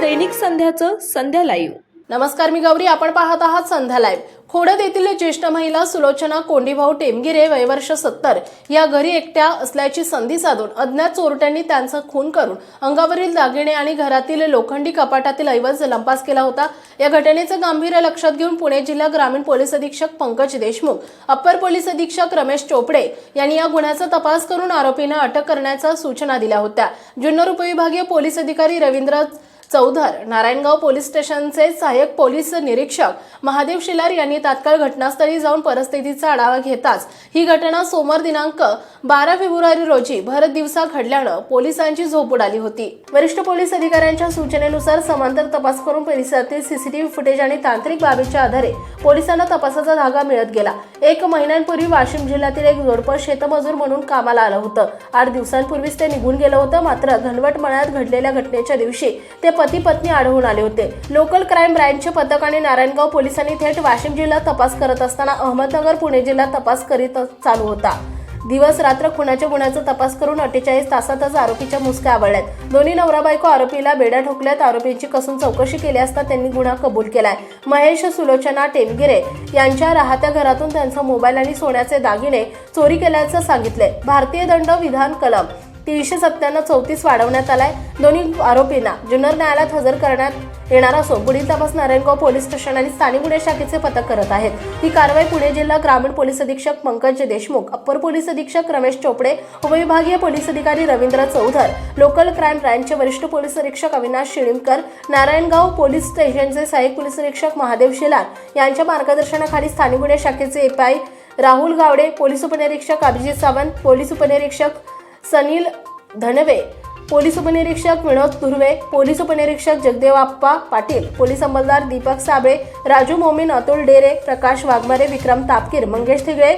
दैनिक संध्याचं संध्या live नमस्कार मी गौरी आपण पाहत आहात संध्या लाईव्ह खोडद येथील ज्येष्ठ महिला सुलोचना कोंडीभाऊ टेमगिरे वयवर्ष सत्तर या घरी एकट्या असल्याची संधी साधून अज्ञात चोरट्यांनी त्यांचा खून करून अंगावरील दागिने आणि घरातील लोखंडी कपाटातील ऐवज लंपास केला होता. या घटनेचं गांभीर्य लक्षात घेऊन पुणे जिल्हा ग्रामीण पोलीस अधीक्षक पंकज देशमुख अप्पर पोलीस अधीक्षक रमेश चोपडे यांनी या गुन्ह्याचा तपास करून आरोपींना अटक करण्याच्या सूचना दिल्या होत्या. जुन्नर उपविभागीय पोलीस अधिकारी रवींद्र चौधर नारायणगाव पोलीस स्टेशनचे सहाय्यक पोलीस निरीक्षक महादेव शिलार यांनी तात्काळ घटनास्थळी जाऊन परिस्थितीचा आढावा घेताच ही घटना सोमवार दिनांक बारा फेब्रुवारी रोजी भर दिवसा घडल्यानं पोलिसांची झोप उडाली होती. वरिष्ठ पोलीस अधिकाऱ्यांच्या सूचनेनुसार समांतर तपास करून परिसरातील सीसीटीव्ही फुटेज आणि तांत्रिक बाबीच्या आधारे पोलिसांना तपासाचा धागा मिळत गेला. एक महिन्यांपूर्वी वाशिम जिल्ह्यातील एक जोडपं शेतमजूर म्हणून कामाला आलं होतं. आठ दिवसांपूर्वीच ते निघून गेलं होतं मात्र घनवट मळ्यात घडलेल्या घटनेच्या दिवशी ते पती पत्नी आढळून आले होते. लोकल क्राईम ब्रँचचे पथक आणि नारायणगाव पोलिसांनी थेट वाशिम जिल्ह्यात तपास करत असताना अहमदनगर पुणे जिल्ह्यात तपास करीत चालू होता. दिवस रात्र खुनाच्या गुन्ह्याचा तपास करून अठ्ठेचाळीस तासातच आरोपीच्या मुसक्या आवळल्यात. दोन्ही नवरा बायको आरोपीला बेड्या ठोकल्यात. आरोपींची कसून चौकशी केली असता त्यांनी गुन्हा कबूल केलाय. महेश सुलोचना टेमगिरे यांच्या राहत्या घरातून त्यांचा मोबाईल आणि सोन्याचे दागिने चोरी केल्याचं सांगितले भारतीय दंड विधान कलम तीनशे सत्त्याण्णव चौतीस वाढवण्यात आलाय. दोन्ही आरोपींना जुन्नर न्यायालयात हजर करण्यात येणार असून पुढील तपास नारायणगाव पोलीस स्टेशन आणि स्थानिक गुन्हे शाखेचे पथक करत आहेत. ही कारवाई पुणे जिल्हा ग्रामीण पोलीस अधीक्षक पंकज देशमुख अप्पर पोलीस अधीक्षक रमेश चोपडे उपविभागीय पोलीस अधिकारी रवींद्र चौधर लोकल क्राईम ब्रँचचे वरिष्ठ पोलीस अधीक्षक अविनाश शिळीमकर नारायणगाव पोलीस स्टेशनचे सहाय्यक पोलीस अधीक्षक महादेव शिलार यांच्या मार्गदर्शनाखाली स्थानिक गुन्हे शाखेचे एपीआय राहुल गावडे पोलीस उपनिरीक्षक अभिजित सावंत पोलीस उपनिरीक्षक सनील धनवे पोलीस उपनिरीक्षक विनोद धुर्वे पोलीस उपनिरीक्षक जगदेव आप्पा पाटील पोलीस अंमलदार दीपक साबळे राजू मोमीन अतुल डेरे प्रकाश वाघमारे विक्रम तापकीर मंगेश थिगळे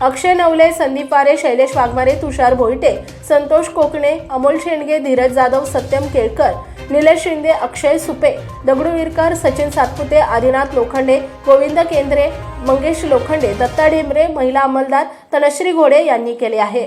अक्षय नवले संदीप वारे शैलेश वाघमारे तुषार भोईटे संतोष कोकणे अमोल शेंडगे धीरज जाधव सत्यम केळकर निलेश शिंदे अक्षय सुपे दगडू विरकर सचिन सातपुते आदिनाथ लोखंडे गोविंद केंद्रे मंगेश लोखंडे दत्ता ढेंबरे महिला अंमलदार तनश्री घोडे यांनी केले आहे.